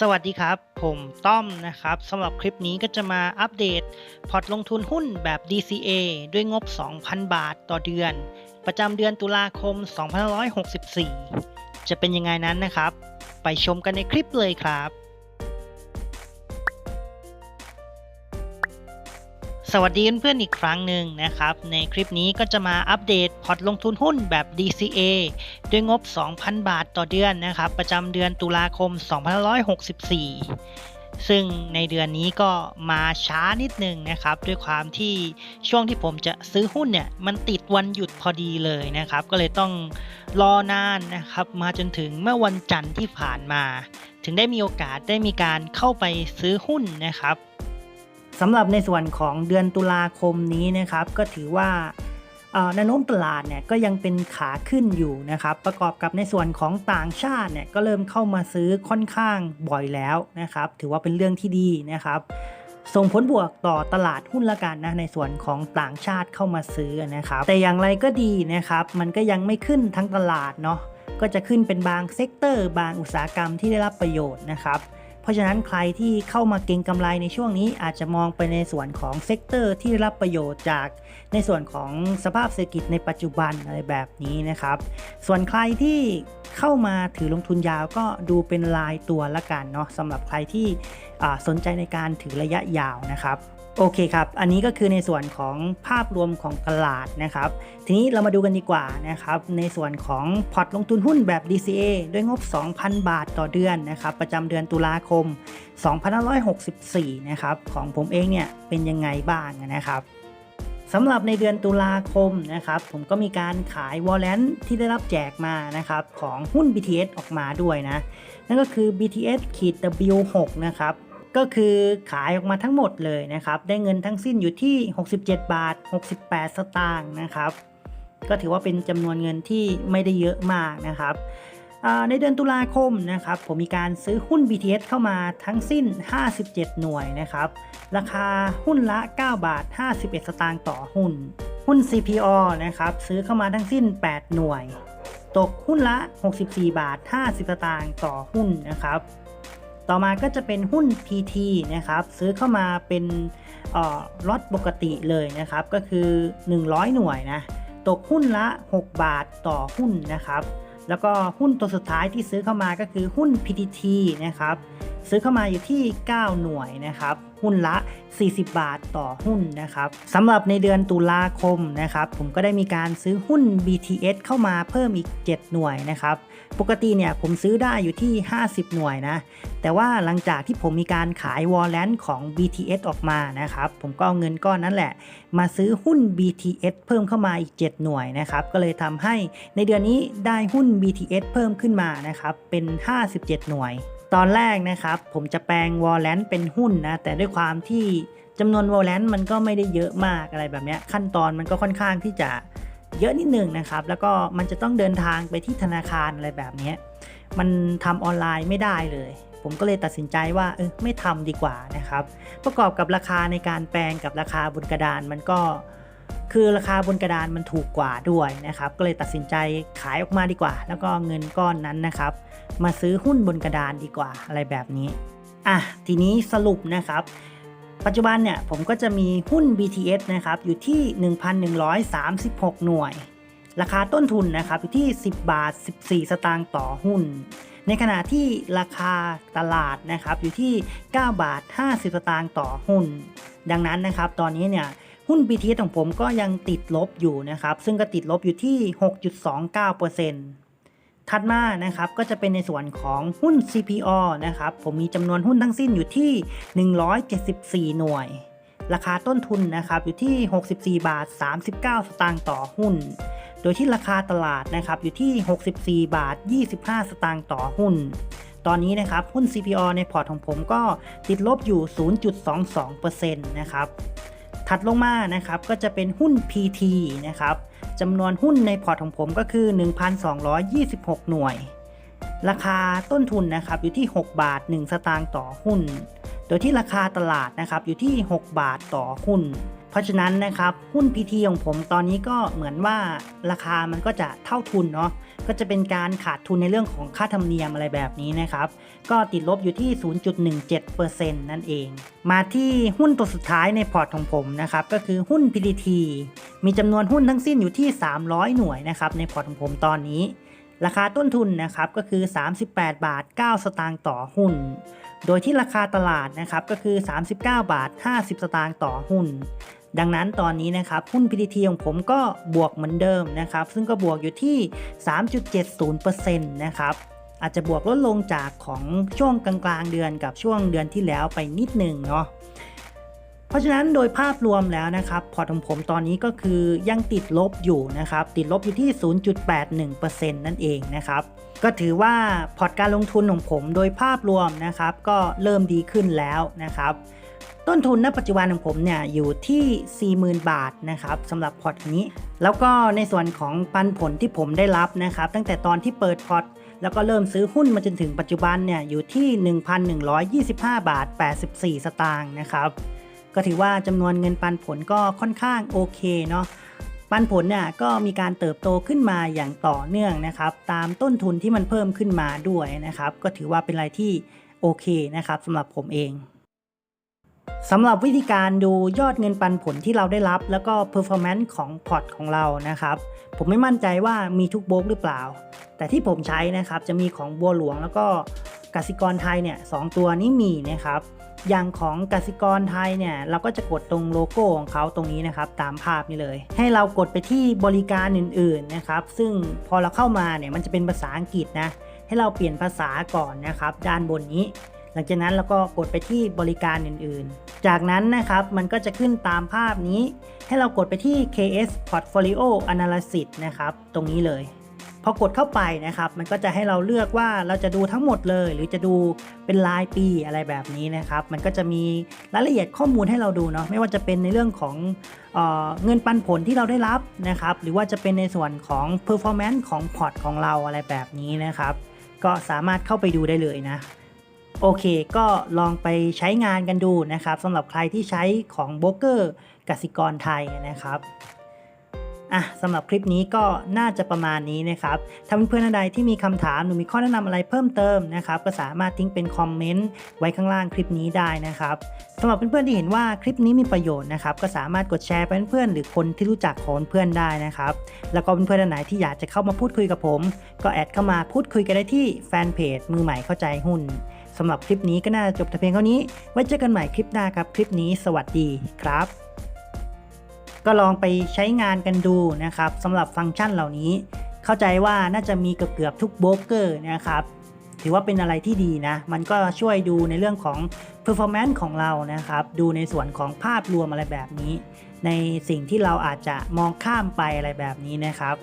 สวัสดีครับ ผมต้อมนะครับสำหรับคลิปนี้ก็จะมาอัปเดต พอร์ตลงทุนหุ้นแบบ DCA ด้วยงบ 2,000 บาทต่อเดือน ประจำเดือนตุลาคม 2564 จะเป็นยังไงนั้นนะครับ ไปชมกันในคลิปเลยครับ สวัสดีเพื่อนๆอีกครั้งหนึ่งนะครับ ในคลิปนี้ก็จะมาอัปเดตพอร์ตลงทุนหุ้นแบบ DCA ด้วยงบ 2,000 บาทต่อเดือนนะครับ ประจำเดือนตุลาคม 2564 ซึ่งในเดือนนี้ก็มาช้านิดนึงนะครับ ด้วยความที่ช่วงที่ผมจะซื้อหุ้นเนี่ย มันติดวันหยุดพอดีเลยนะครับ ก็เลยต้องรอนานนะครับ มาจนถึงเมื่อวันจันทร์ที่ผ่านมา ถึงได้มีโอกาสได้มีการเข้าไปซื้อหุ้นนะครับ สำหรับในส่วนของเดือนตุลาคมนี้นะครับก็ถือว่าแนวโน้มตลาดเนี่ยก็ยังเป็นขาขึ้นอยู่นะครับประกอบกับในส่วนของต่างชาติเนี่ยก็เริ่มเข้ามาซื้อค่อนข้างบ่อยแล้วนะครับถือว่าเป็นเรื่องที่ดีนะครับ ส่งผลบวกต่อตลาดหุ้นละกันนะในส่วนของต่างชาติเข้ามาซื้อนะครับแต่อย่างไรก็ดีนะครับมันก็ยังไม่ขึ้นทั้งตลาดเนาะก็จะขึ้นเป็นบางเซกเตอร์ บางอุตสาหกรรมที่ได้รับประโยชน์นะครับ เพราะฉะนั้นใครที่เข้ามาเก็งกำไรในช่วงนี้อาจจะมองไปในส่วนของเซกเตอร์ที่รับประโยชน์จากในส่วนของสภาพเศรษฐกิจในปัจจุบันอะไรแบบนี้นะครับ ส่วนใครที่เข้ามาถือลงทุนยาวก็ดูเป็นรายตัวละกันเนาะสำหรับใครที่สนใจในการถือระยะยาวนะครับ โอเคครับ อันนี้ก็คือในส่วนของภาพรวมของตลาดนะครับ ทีนี้เรามาดูกันดีกว่านะครับ ในส่วนของพอร์ตลงทุนหุ้นแบบ DCA ด้วยงบ 2,000 บาทต่อเดือนนะครับ ประจำเดือนตุลาคม 2564 นะครับ ของผมเองเนี่ยเป็นยังไงบ้างนะครับสำหรับในเดือนตุลาคมนะครับ ผมก็มีการขายวอลเลนที่ได้รับแจกมานะครับ ของหุ้น BTS ออกมาด้วยนะ นั่นก็คือ BTS ขีด W6 นะครับ ก็คือขายออกมาทั้งหมดเลยนะครับ ได้เงินทั้งสิ้นอยู่ที่ 67 บาท 68 สตางค์นะครับ ก็ถือว่าเป็นจำนวนเงินที่ไม่ได้เยอะมากนะครับในเดือนตุลาคมนะครับผมมีการซื้อหุ้น BTS เข้ามาทั้งสิ้น 57 หน่วยนะครับ ราคาหุ้นละ 9 บาท 51 สตางค์ต่อหุ้น หุ้น CPO นะครับซื้อเข้ามาทั้งสิ้น 8 หน่วย ตกหุ้นละ 64 บาท 50 สตางค์ต่อหุ้นนะครับ ต่อมาก็จะเป็นหุ้น PT นะครับซื้อเข้ามาเป็นล็อตปกติเลยนะครับ ก็คือ 100 หน่วยนะตกหุ้นละ 6 บาทต่อหุ้นนะครับ แล้วก็หุ้นตัวสุดท้ายที่ซื้อเข้ามาก็คือหุ้น PTT นะครับ ซื้อเข้ามาอยู่ที่ 9 หน่วยนะครับ หุ้นละ 40 บาทต่อหุ้นนะครับสำหรับในเดือนตุลาคมนะครับผมก็ได้มีการซื้อหุ้น BTS เข้ามาเพิ่มอีก 7 หน่วยนะครับปกติเนี่ยผมซื้อได้อยู่ที่ 50 หน่วยนะแต่ว่าหลังจากที่ผมมีการขายวอลเลนของ BTS ออกมานะครับผมก็เอาเงินก้อนนั้นแหละ มาซื้อหุ้น BTS เพิ่มเข้ามาอีก 7 หน่วยนะครับก็เลยทำให้ในเดือนนี้ได้หุ้น BTS เพิ่มขึ้นมานะครับเป็น 57 หน่วยตอนแรกนะครับ ผมจะแปลงวอลเลนเป็นหุ้นนะ แต่ด้วยความที่จำนวนวอลเลนมันก็ไม่ได้เยอะมากอะไรแบบนี้ขั้นตอนมันก็ค่อนข้างที่จะเยอะนิดนึงนะครับ แล้วก็มันจะต้องเดินทางไปที่ธนาคารอะไรแบบนี้มันทำออนไลน์ไม่ได้เลย ผมก็เลยตัดสินใจว่าเออไม่ทำดีกว่านะครับ ประกอบกับราคาในการแปลงกับราคาบนกระดานมันก็ คือราคาบนกระดานมันถูกกว่าด้วยนะครับ ก็เลยตัดสินใจขายออกมาดีกว่า แล้วก็เงินก้อนนั้นนะครับ มาซื้อหุ้นบนกระดานดีกว่าอะไรแบบนี้อะทีนี้สรุปนะครับ ปัจจุบันเนี่ยผมก็จะมีหุ้น BTS นะครับอยู่ที่ 1,136 หน่วย ราคาต้นทุนนะครับอยู่ที่ 10 บาท 14 สตางค์ต่อหุ้น ในขณะที่ราคาตลาดนะครับอยู่ที่ 9 บาท 50 สตางค์ต่อหุ้น ดังนั้นนะครับ ตอนนี้เนี่ย หุ้น BTS ของผมก็ยังติดลบอยู่นะครับ ซึ่งก็ติดลบอยู่ที่ 6.29%ถัดมานะครับก็จะเป็นในส่วนของหุ้น CPO นะครับ ผมมีจำนวนหุ้นทั้งสิ้นอยู่ที่ 174 หน่วย ราคาต้นทุนนะครับอยู่ที่ 64 บาท 39 สตางค์ต่อหุ้น โดยที่ราคาตลาดนะครับอยู่ที่ 64 บาท 25 สตางค์ต่อหุ้นตอนนี้นะครับ หุ้น CPO ในพอร์ตของผมก็ติดลบอยู่ 0.22%นะครับ ถัดลงมานะครับก็จะเป็นหุ้น PT นะครับจำนวนหุ้นในพอร์ตของผมก็คือ 1,226 หน่วย ราคาต้นทุนนะครับอยู่ที่ 6 บาท 1 สตางค์ต่อหุ้น โดยที่ราคาตลาดนะครับอยู่ที่ 6 บาทต่อหุ้น เพราะฉะนั้นนะครับหุ้น PT ของผมตอนนี้ก็เหมือนว่าราคามันก็จะเท่าทุนเนาะก็จะเป็นการขาดทุนในเรื่องของค่าธรรมเนียมอะไรแบบนี้นะครับ ก็ติดลบอยู่ที่ 0.17%นั่นเอง มาที่หุ้นตัวสุดท้ายในพอร์ตของผมนะครับก็คือหุ้น PTT มีจำนวนหุ้นทั้งสิ้นอยู่ที่ 300 หน่วยนะครับในพอร์ตของผมตอนนี้ ราคาต้นทุนนะครับก็คือ 38 บาท 9 สตางค์ต่อหุ้น โดยที่ราคาตลาดนะครับก็คือ 39 บาท 50 สตางค์ต่อหุ้น ดังนั้นตอนนี้นะครับหุ้น PTT ของผมก็บวกเหมือนเดิมนะครับ ซึ่งก็บวกอยู่ที่ 3.70%นะครับอาจจะบวกลดลงจากของช่วงกลางๆเดือนกับช่วงเดือนที่แล้วไปนิดหนึ่งเนาะเพราะฉะนั้นโดยภาพรวมแล้วนะครับ พอร์ตของผมตอนนี้ก็คือยังติดลบอยู่นะครับ ติดลบอยู่ที่ 0.81%นั่นเองนะครับ ก็ถือว่าพอร์ตการลงทุนของผมโดยภาพรวมนะครับ ก็เริ่มดีขึ้นแล้วนะครับ ต้นทุนณปัจจุบันของผมเนี่ยอยู่ที่ 40,000 บาทนะครับสำหรับพอร์ตนี้ แล้วก็ในส่วนของปันผลที่ผมได้รับนะครับ ตั้งแต่ตอนที่เปิดพอร์ตแล้วก็เริ่มซื้อหุ้นมาจนถึงปัจจุบันเนี่ยอยู่ที่ 1,125 บาท 84 สตางค์นะครับ ก็ถือว่าจำนวนเงินปันผลก็ค่อนข้างโอเคเนาะปันผลเนี่ยก็มีการเติบโตขึ้นมาอย่างต่อเนื่องนะครับ ตามต้นทุนที่มันเพิ่มขึ้นมาด้วยนะครับ ก็ถือว่าเป็นอะไรที่โอเคนะครับสำหรับผมเอง สำหรับวิธีการดูยอดเงินปันผลที่เราได้รับ แล้วก็ performance ของพอร์ตของเรานะครับ ผมไม่มั่นใจว่ามีทุกโบกหรือเปล่า แต่ที่ผมใช้นะครับจะมีของบัวหลวงแล้วก็กสิกรไทยเนี่ยสองตัวนี้มีนะครับ อย่างของกสิกรไทยเนี่ยเราก็จะกดตรงโลโก้ของเขาตรงนี้นะครับ ตามภาพนี้เลย ให้เรากดไปที่บริการอื่นๆนะครับ ซึ่งพอเราเข้ามาเนี่ยมันจะเป็นภาษาอังกฤษนะให้เราเปลี่ยนภาษาก่อนนะครับ ด้านบนนี้ หลังจากนั้นเราก็กดไปที่บริการอื่นๆ จากนั้นนะครับมันก็จะขึ้นตามภาพนี้ ให้เรากดไปที่ KS Portfolio Analysis นะครับ ตรงนี้เลย พอกดเข้าไปนะครับ มันก็จะให้เราเลือกว่าเราจะดูทั้งหมดเลย หรือจะดูเป็นรายปีอะไรแบบนี้นะครับ มันก็จะมีรายละเอียดข้อมูลให้เราดูเนาะไม่ว่าจะเป็นในเรื่องของเออเงินปันผลที่เราได้รับนะครับ หรือว่าจะเป็นในส่วนของ performance ของพอร์ตของเราอะไรแบบนี้นะครับ ก็สามารถเข้าไปดูได้เลยนะ โอเค ก็ลองไปใช้งานกันดูนะครับสำหรับใครที่ใช้ของโบรกเกอร์กสิกรไทยนะครับอะสำหรับคลิปนี้ก็น่าจะประมาณนี้นะครับ ถ้าเพื่อนๆท่านใดที่มีคำถามหรือมีข้อแนะนำอะไรเพิ่มเติมนะครับ ก็สามารถทิ้งเป็นคอมเมนต์ไว้ข้างล่างคลิปนี้ได้นะครับสำหรับเพื่อนๆที่เห็นว่าคลิปนี้มีประโยชน์นะครับ ก็สามารถกดแชร์ไปเพื่อนๆหรือคนที่รู้จักของเพื่อนได้นะครับ แล้วก็เพื่อนๆท่านไหนที่อยากจะเข้ามาพูดคุยกับผม ก็แอดเข้ามาพูดคุยกันได้ที่แฟนเพจมือใหม่เข้าใจหุ้น สำหรับคลิปนี้ก็น่าจบแต่เพียงเท่านี้ ไว้เจอกันใหม่คลิปหน้าครับ คลิปนี้สวัสดีครับ ก็ลองไปใช้งานกันดูนะครับสำหรับฟังก์ชันเหล่านี้ เข้าใจว่าน่าจะมีเกือบๆทุกโบรกเกอร์นะครับถือว่าเป็นอะไรที่ดีนะ มันก็ช่วยดูในเรื่องของ performance ของเรานะครับ ดูในส่วนของภาพรวมอะไรแบบนี้ ในสิ่งที่เราอาจจะมองข้ามไปอะไรแบบนี้นะครับ